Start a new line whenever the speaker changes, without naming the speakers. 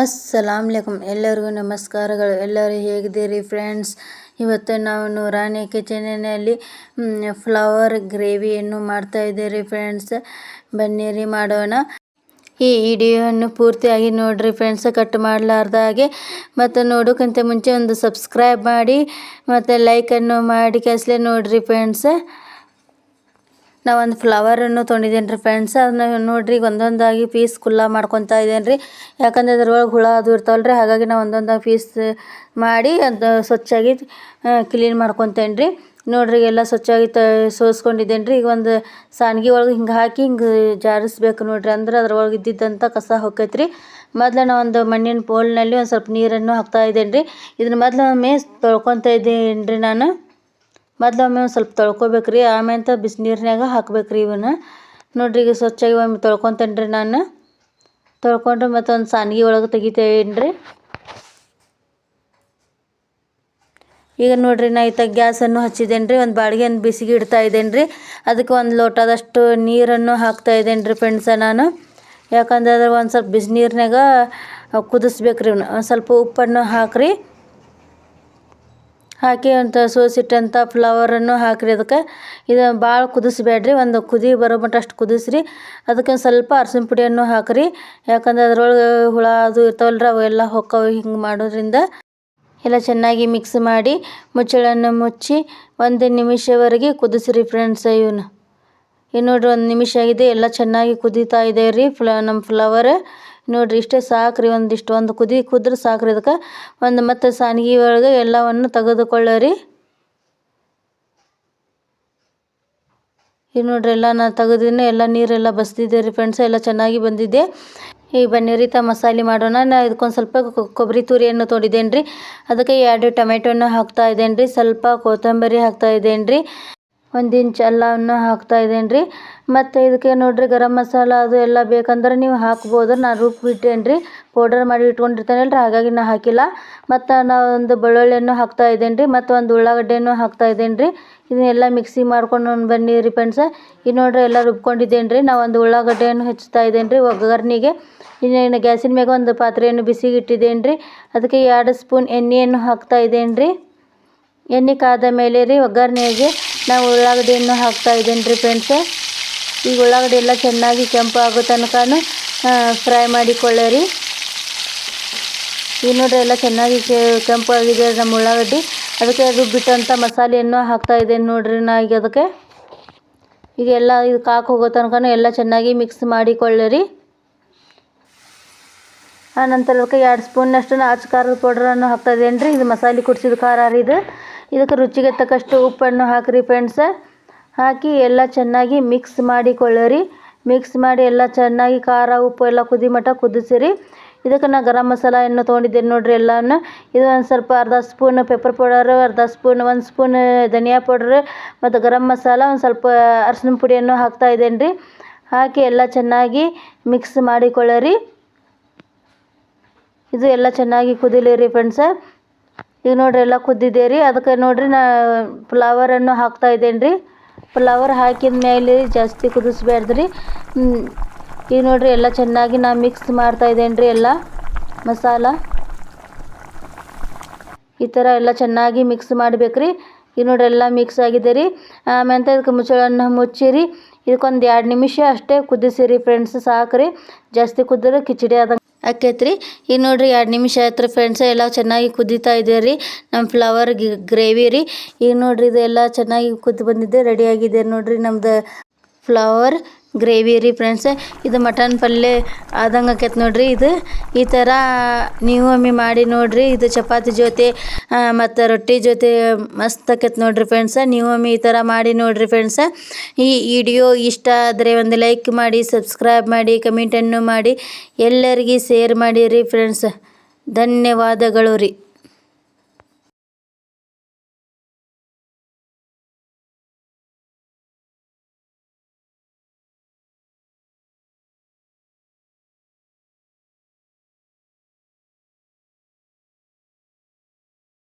ಅಸ್ಸಲಾಮ್ ಅಲೈಕುಮ್ ಎಲ್ಲರಿಗೂ ನಮಸ್ಕಾರಗಳು. ಎಲ್ಲರೂ ಹೇಗಿದ್ದೀರಿ ಫ್ರೆಂಡ್ಸ್ ಇವತ್ತು ನಾವು ನೂರಾನಿ ಕಿಚನಲ್ಲಿ ಫ್ಲವರ್ ಗ್ರೇವಿಯನ್ನು ಮಾಡ್ತಾ ಇದ್ದೀರಿ ಫ್ರೆಂಡ್ಸ್ ಬನ್ನಿರಿ ಮಾಡೋಣ. ಈ ವಿಡಿಯೋವನ್ನು ಪೂರ್ತಿಯಾಗಿ ನೋಡಿರಿ ಫ್ರೆಂಡ್ಸ್ ಕಟ್ ಮಾಡಲಾರ್ದ ಹಾಗೆ. ಮತ್ತು ನೋಡೋಕ್ಕಿಂತ ಮುಂಚೆ ಒಂದು ಸಬ್ಸ್ಕ್ರೈಬ್ ಮಾಡಿ. ಮತ್ತು ಲೈಕನ್ನು ಮಾಡಿ. ಕೆಸಲೆ ನೋಡಿರಿ ಫ್ರೆಂಡ್ಸ್ ನಾ ಒಂದು ಫ್ಲವರನ್ನು ತೊಗೊಂಡಿದ್ದೀನಿ ರೀ ಫ್ರೆಂಡ್ಸ್ ಅದನ್ನ ನೋಡಿರಿ ಒಂದೊಂದಾಗಿ ಪೀಸ್ ಕುಲ್ಲ ಮಾಡ್ಕೊತಾ ಇದ್ದೇನೆ ರೀ ಯಾಕಂದ್ರೆ ಅದ್ರೊಳಗೆ ಹುಳ ಅದು ಇರ್ತಾವಲ್ಲ ರೀ ಹಾಗಾಗಿ ನಾ ಒಂದೊಂದಾಗಿ ಪೀಸ್ ಮಾಡಿ ಅದು ಸ್ವಚ್ಛಾಗಿ ಕ್ಲೀನ್ ಮಾಡ್ಕೊತೇನೆ ರೀ ನೋಡಿರಿ ಎಲ್ಲ ಸ್ವಚ್ಛಾಗಿ ತ ಸೋಸ್ಕೊಂಡಿದ್ದೇನೆ ರೀ ಈಗ ಒಂದು ಸಾನ್ಗಿ ಒಳಗೆ ಹಿಂಗೆ ಹಾಕಿ ಹಿಂಗೆ ಜಾರಿಸ್ಬೇಕು ನೋಡಿರಿ. ಅಂದ್ರೆ ಅದ್ರೊಳಗೆ ಇದ್ದಿದ್ದಂಥ ಕಸ ಹೊಕ್ಕೈತೆ ರೀ ಮೊದಲು ನಾವು ಒಂದು ಮಣ್ಣಿನ ಪೋಲ್ನಲ್ಲಿ ಒಂದು ಸ್ವಲ್ಪ ನೀರನ್ನು ಹಾಕ್ತಾ ಇದ್ದೇನೆ ರೀ ಇದನ್ನ ಮೊದಲು ಒಮ್ಮೆ ತೊಳ್ಕೊತ ಇದ್ದೇನೆ ರೀ ನಾನು. ಮೊದ್ಲು ಒಮ್ಮೆ ಒಂದು ಸ್ವಲ್ಪ ತೊಳ್ಕೊಬೇಕು ರೀ ಆಮೇಲೆ ಬಿಸಿನೀರ್ನ್ಯಾಗ ಹಾಕ್ಬೇಕು ರೀ ಇವನ್ನ ನೋಡಿರಿ ಈಗ ಸ್ವಚ್ಛಾಗಿ ಒಮ್ಮೆ ತೊಳ್ಕೊತೇನೆ ರೀ ನಾನು. ತೊಳ್ಕೊಂಡು ಮತ್ತು ಒಂದು ಸಾನ್ಗಿ ಒಳಗೆ ತೆಗಿತೇನೆ ರೀ ಈಗ ನೋಡಿರಿ ನಾ ಇತ್ತ ಗ್ಯಾಸನ್ನು ಹಚ್ಚಿದ್ದೇನೆ ರೀ ಒಂದು ಬಾಡಿಗೆಯನ್ನು ಬಿಸಿಗೆ ಇಡ್ತಾ ಇದ್ದೇನೆ ರೀ ಅದಕ್ಕೆ ಒಂದು ಲೋಟದಷ್ಟು ನೀರನ್ನು ಹಾಕ್ತಾ ಇದ್ದೇನೆ ರೀ ಫ್ರೆಂಡ್ಸ ನಾನು. ಯಾಕಂದ್ರೆ ಒಂದು ಸ್ವಲ್ಪ ಬಿಸಿನೀರ್ನ್ಯಾಗ ಕುದಿಸ್ಬೇಕು ರೀ ಒಂದು ಸ್ವಲ್ಪ ಉಪ್ಪನ್ನು ಹಾಕ್ರಿ. ಹಾಕಿ ಅಂತ ಸೋಸಿಟ್ಟಂಥ ಫ್ಲವರನ್ನು ಹಾಕಿರಿ ಅದಕ್ಕೆ. ಇದು ಭಾಳ ಕುದಿಸ್ಬೇಡ್ರಿ, ಒಂದು ಕುದಿ ಬರೋ ಮಟ್ಟ ಅಷ್ಟು ಕುದಿಸ್ರಿ. ಅದಕ್ಕೆ ಸ್ವಲ್ಪ ಅರ್ಶಿನ ಪುಡಿಯನ್ನು ಹಾಕಿರಿ. ಯಾಕಂದ್ರೆ ಅದರೊಳಗೆ ಹುಳ ಅದು ಇರ್ತಾವಲ್ಲ ರೀ ಅವೆಲ್ಲ ಹೊಕ್ಕವು ಹಿಂಗೆ ಮಾಡೋದ್ರಿಂದ. ಎಲ್ಲ ಚೆನ್ನಾಗಿ ಮಿಕ್ಸ್ ಮಾಡಿ ಮುಚ್ಚಳನ್ನು ಮುಚ್ಚಿ ಒಂದು ನಿಮಿಷವರೆಗೆ ಕುದಿಸ್ರಿ ಫ್ರೆಂಡ್ಸ್ ಇವನ್ನ ಇನ್ನು ನೋಡಿರಿ ಒಂದು ನಿಮಿಷ ಆಗಿದೆ, ಎಲ್ಲ ಚೆನ್ನಾಗಿ ಕುದೀತಾ ಇದೆ ರೀ ಫ್ಲ ನಮ್ಮ ಫ್ಲವರ್ ನೋಡಿರಿ ಇಷ್ಟೇ ಸಾಕ್ರಿ, ಒಂದಿಷ್ಟು ಒಂದು ಕುದಿ ಕುದ್ರೆ ಸಾಕ್ರಿ ಅದಕ್ಕೆ ಒಂದು ಮತ್ತು ಸಾನಿಗೆ ಒಳಗೆ ಎಲ್ಲವನ್ನು ತೆಗೆದುಕೊಳ್ಳರಿ. ಈಗ ನೋಡ್ರಿ ಎಲ್ಲ ನಾನು ತೆಗೆದಿನ ಎಲ್ಲ ನೀರೆಲ್ಲ ಬಸ್ದಿದ್ದೆ ರೀ ಫ್ರೆಂಡ್ಸ್ ಎಲ್ಲ ಚೆನ್ನಾಗಿ ಬಂದಿದೆ ಈಗ ಬನ್ನಿರಿ ತ ಮಸಾಲೆ ಮಾಡೋಣ. ನಾ ಇದಕ್ಕೊಂದು ಸ್ವಲ್ಪ ಕೊಬ್ಬರಿ ತುರಿಯನ್ನು ತೊಡಿದ್ದೇನೆ ರೀ ಅದಕ್ಕೆ ಎರಡು ಟೊಮೆಟೊನ ಹಾಕ್ತಾ ಇದ್ದೇನೆ ರೀ ಸ್ವಲ್ಪ ಕೊತ್ತಂಬರಿ ಹಾಕ್ತಾ ಇದ್ದೇನೆ ರೀ ಒಂದು ಇಂಚ್ ಎಲ್ಲವನ್ನು ಹಾಕ್ತಾ ಇದ್ದೇನೆ ರೀ? ಮತ್ತು ಇದಕ್ಕೆ ನೋಡಿರಿ ಗರಂ ಮಸಾಲ ಅದು ಎಲ್ಲ ಬೇಕಂದ್ರೆ ನೀವು ಹಾಕ್ಬೋದು. ನಾನು ರುಬ್ಬಿಟ್ಟೇನೆ ರೀ ಪೌಡರ್ ಮಾಡಿ ಇಟ್ಕೊಂಡಿರ್ತೇನಲ್ಲ ಹಾಗಾಗಿ ನಾನು ಹಾಕಿಲ್ಲ. ಮತ್ತು ನಾವು ಒಂದು ಬೆಳ್ಳುಳ್ಳಿಯನ್ನು ಹಾಕ್ತಾ ಇದ್ದೇನೆ ರೀ, ಮತ್ತು ಒಂದು ಉಳ್ಳಾಗಡ್ಡೆಯನ್ನು ಹಾಕ್ತಾ ಇದ್ದೇನೆ ರೀ. ಇದನ್ನೆಲ್ಲ ಮಿಕ್ಸಿ ಮಾಡ್ಕೊಂಡು ಬನ್ನಿ ರೀ ಫ್ರೆಂಡ್ಸ ಇದು ನೋಡ್ರಿ ಎಲ್ಲ ರುಬ್ಕೊಂಡಿದ್ದೇನೆ ರೀ. ನಾವು ಒಂದು ಉಳ್ಳಾಗಡ್ಡೆಯನ್ನು ಹೆಚ್ಚುತ್ತಾ ಇದ್ದೇನೆ ರೀ, ಒಗ್ಗರಣೆಗೆ. ಇನ್ನೇನು ಗ್ಯಾಸಿನ ಮ್ಯಾಗ ಒಂದು ಪಾತ್ರೆಯನ್ನು ಬಿಸಿಗೆ ಇಟ್ಟಿದ್ದೇನೆ ರೀ. ಅದಕ್ಕೆ ಎರಡು ಸ್ಪೂನ್ ಎಣ್ಣೆಯನ್ನು ಹಾಕ್ತಾ ಇದ್ದೇನೆ ರೀ. ಎಣ್ಣೆ ಕಾದ ಮೇಲೆ ರೀ ಒಗ್ಗರಣೆಗೆ ನಾವು ಉಳ್ಳಾಗಡ್ಡಿಯನ್ನು ಇದ್ದೇನೆ ರೀ ಫ್ರೆಂಡ್ಸ್ ಈಗ ಉಳ್ಳಾಗಡ್ಡೆ ಎಲ್ಲ ಚೆನ್ನಾಗಿ ಕೆಂಪು ಆಗೋ ತನಕನೂ ಫ್ರೈ ಮಾಡಿಕೊಳ್ಳಿರಿ ಈಗ ನೋಡ್ರಿ ಎಲ್ಲ ಚೆನ್ನಾಗಿ ಕೆಂಪು ಆಗಿದೆ ನಮ್ಮ ಉಳ್ಳಾಗಡ್ಡಿ. ಅದಕ್ಕೆ ರುಬ್ಬಿಟ್ಟಂಥ ಮಸಾಲೆಯನ್ನು ಹಾಕ್ತಾ ಇದ್ದೇನೆ ನೋಡ್ರಿ ನಾ ಈಗ ಅದಕ್ಕೆ. ಈಗ ಎಲ್ಲ ಹಾಕಿ ಹೋಗೋ ತನಕನೂ ಎಲ್ಲ ಚೆನ್ನಾಗಿ ಮಿಕ್ಸ್ ಮಾಡಿಕೊಳ್ಳಿರಿ ಆನಂತರ ಅದಕ್ಕೆ ಎರಡು ಸ್ಪೂನ್ನಷ್ಟು ಅಚ್ಚ ಖಾರದ ಪೌಡ್ರನ್ನು ಹಾಕ್ತಾ ಇದ್ದೇನೆ ರೀ. ಇದು ಮಸಾಲೆ ಕುಡಿಸಿದ ಖಾರ ರೀ ಇದು. ಇದಕ್ಕೆ ರುಚಿಗೆ ತಕ್ಕಷ್ಟು ಉಪ್ಪನ್ನು ಹಾಕಿರಿ ಫ್ರೆಂಡ್ಸ ಹಾಕಿ ಎಲ್ಲ ಚೆನ್ನಾಗಿ ಮಿಕ್ಸ್ ಮಾಡಿಕೊಳ್ಳಿರಿ. ಮಿಕ್ಸ್ ಮಾಡಿ ಎಲ್ಲ ಚೆನ್ನಾಗಿ ಖಾರ, ಉಪ್ಪು ಎಲ್ಲ ಕುದಿ ಮಟ್ಟ ಕುದಿಸಿರಿ. ಇದಕ್ಕೆ ನಾನು ಗರಂ ಮಸಾಲೆಯನ್ನು ತೊಗೊಂಡಿದ್ದೇನೆ ನೋಡಿರಿ ಎಲ್ಲವನ್ನು ಇದು ಒಂದು ಸ್ವಲ್ಪ ಅರ್ಧ ಸ್ಪೂನ್ ಪೆಪ್ಪರ್ ಪೌಡರ್ ಅರ್ಧ ಸ್ಪೂನ್ ಒಂದು ಸ್ಪೂನ್ ಧನಿಯಾ ಪೌಡ್ರ್ ಮತ್ತು ಗರಂ ಮಸಾಲ ಒಂದು ಸ್ವಲ್ಪ ಅರ್ಶಿನ ಪುಡಿಯನ್ನು ಹಾಕ್ತಾ ಇದ್ದೇನೆ ರೀ. ಹಾಕಿ ಎಲ್ಲ ಚೆನ್ನಾಗಿ ಮಿಕ್ಸ್ ಮಾಡಿಕೊಳ್ಳಿರಿ. ಇದು ಎಲ್ಲ ಚೆನ್ನಾಗಿ ಕುದಿಲಿ ರೀ ಫ್ರೆಂಡ್ಸ ಈಗ ನೋಡ್ರಿ ಎಲ್ಲ ಕುದ್ದಿದೆ ರೀ ಅದಕ್ಕೆ ನೋಡ್ರಿ ನಾ ಫ್ಲವರನ್ನು ಹಾಕ್ತಾ ಇದ್ದೇನೆ ರೀ ಫ್ಲವರ್ ಹಾಕಿದ ಮೇಲೆ ಜಾಸ್ತಿ ಕುದಿಸ್ಬಾರ್ದ್ರಿ ರೀ ಈಗ ನೋಡಿರಿ ಎಲ್ಲ ಚೆನ್ನಾಗಿ ನಾ ಮಿಕ್ಸ್ ಮಾಡ್ತಾ ಇದ್ದೇನೆ ರೀ ಎಲ್ಲ ಮಸಾಲ. ಈ ಥರ ಎಲ್ಲ ಚೆನ್ನಾಗಿ ಮಿಕ್ಸ್ ಮಾಡ್ಬೇಕ್ರಿ. ಈಗ ನೋಡಿರಿ ಎಲ್ಲ ಮಿಕ್ಸ್ ಆಗಿದೆ ರೀ ಆಮೇಲೆ ಅದಕ್ಕೆ ಮುಚ್ಚಳನ್ನ ಮುಚ್ಚಿರಿ. ಇದಕ್ಕೊಂದು ಎರಡು ನಿಮಿಷ ಅಷ್ಟೇ ಕುದಿಸಿರಿ ಫ್ರೆಂಡ್ಸ್ ಸಾಕು ರೀ ಜಾಸ್ತಿ ಕುದ್ರೆ ಕಿಚಡಿ ಆದಂಗೆ ಆಕೈತೆ ರೀ ಈಗ ನೋಡಿರಿ ಎರಡು ನಿಮಿಷ ಆಯ್ತು ಫ್ರೆಂಡ್ಸ್ ಎಲ್ಲ ಚೆನ್ನಾಗಿ ಕುದೀತಾ ಇದೆ ರೀ ನಮ್ಮ ಫ್ಲವರ್ ಗ್ರೇವಿ ರೀ. ಈಗ ನೋಡಿರಿ ಇದೆಲ್ಲ ಚೆನ್ನಾಗಿ ಕುದ್ದು ಬಂದಿದೆ ರೆಡಿಯಾಗಿದೆ ನೋಡಿರಿ ನಮ್ದು ಫ್ಲವರ್ ಗ್ರೇವಿ ರೀ ಫ್ರೆಂಡ್ಸ್. ಇದು ಮಟನ್ ಪಲ್ಯ ಆದಂಗೆ ಆಕೈತೆ ನೋಡಿರಿ ಇದು. ಈ ಥರ ನೀವು ಒಮ್ಮೆ ಮಾಡಿ ನೋಡಿರಿ. ಇದು ಚಪಾತಿ ಜೊತೆ ಮತ್ತು ರೊಟ್ಟಿ ಜೊತೆ ಮಸ್ತ್ ಆಕೈತೆ ನೋಡಿರಿ ಫ್ರೆಂಡ್ಸ. ನೀವು ಒಮ್ಮೆ ಈ ಥರ ಮಾಡಿ ನೋಡಿರಿ ಫ್ರೆಂಡ್ಸ. ಈ ವಿಡಿಯೋ ಇಷ್ಟ ಆದರೆ ಒಂದು ಲೈಕ್ ಮಾಡಿ, ಸಬ್ಸ್ಕ್ರೈಬ್ ಮಾಡಿ, ಕಮೆಂಟನ್ನು ಮಾಡಿ. ಎಲ್ಲರಿಗೂ ಶೇರ್ ಮಾಡಿರಿ ಫ್ರೆಂಡ್ಸ್. ಧನ್ಯವಾದಗಳು ರೀ.